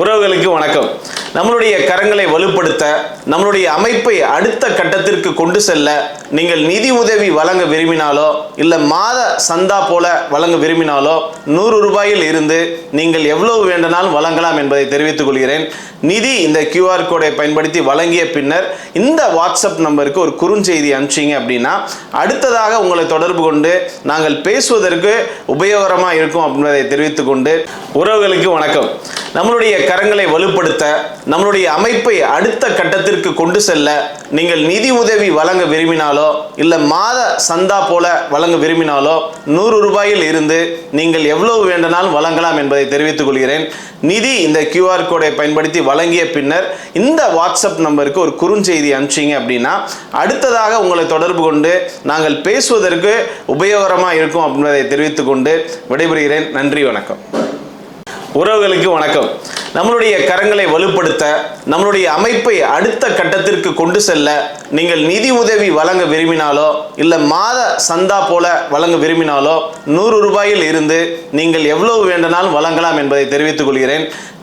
உறவுகளுக்கு வணக்கம். நம்மளுடைய கரங்களை வலுப்படுத்த நம்மளுடைய அமைப்பை அடுத்த கட்டத்திற்கு கொண்டு செல்ல நீங்கள் நிதி உதவி வழங்க விரும்பினாலோ இல்லை மாத சந்தா போல வழங்க விரும்பினாலோ நூறு ரூபாயில் இருந்து நீங்கள் எவ்வளவு வேண்டுமானாலும் வழங்கலாம் என்பதை தெரிவித்துக் கொள்கிறேன். நிதி இந்த கியூஆர் கோடை பயன்படுத்தி வழங்கிய பின்னர் இந்த வாட்ஸ்அப் நம்பருக்கு ஒரு குறுஞ்செய்தி அனுப்பிச்சிங்க அப்படின்னா அடுத்ததாக உங்களை தொடர்பு கொண்டு நாங்கள் பேசுவதற்கு உபயோகரமாக இருக்கும் என்பதை தெரிவித்துக்கொண்டு உறவுகளுக்கு வணக்கம். நம்மளுடைய கரங்களை வலுப்படுத்த நம்மளுடைய அமைப்பை அடுத்த கட்டத்திற்கு கொண்டு செல்ல நீங்கள் நிதி உதவி வழங்க விரும்பினாலோ இல்லை மாத சந்தா போல வழங்க விரும்பினாலோ நூறு ரூபாயில் இருந்து நீங்கள் எவ்வளவு வேண்டுமானாலும் வழங்கலாம் என்பதை தெரிவித்துக் கொள்கிறேன். நிதி இந்த கியூஆர் கோடை பயன்படுத்தி வழங்கிய பின்னர் இந்த வாட்ஸ்அப் நம்பருக்கு ஒரு குறுஞ்செய்தி அனுப்பிச்சிங்க அப்படின்னா அடுத்ததாக உங்களை தொடர்பு கொண்டு நாங்கள் பேசுவதற்கு உபயோகரமாக இருக்கும் என்பதை தெரிவித்துக் கொண்டு விடைபெறுகிறேன். நன்றி வணக்கம். உறவுகளுக்கு வணக்கம். நம்மளுடைய கரங்களை வலுப்படுத்த நம்மளுடைய அமைப்பை அடுத்த கட்டத்திற்கு கொண்டு செல்ல நீங்கள் நிதி உதவி வழங்க விரும்பினாலோ இல்லை மாத சந்தா போல வழங்க விரும்பினாலோ நூறு ரூபாயில் இருந்து நீங்கள் எவ்வளவு வேண்டுமானாலும் வழங்கலாம் என்பதை தெரிவித்துக் கொள்கிறேன்.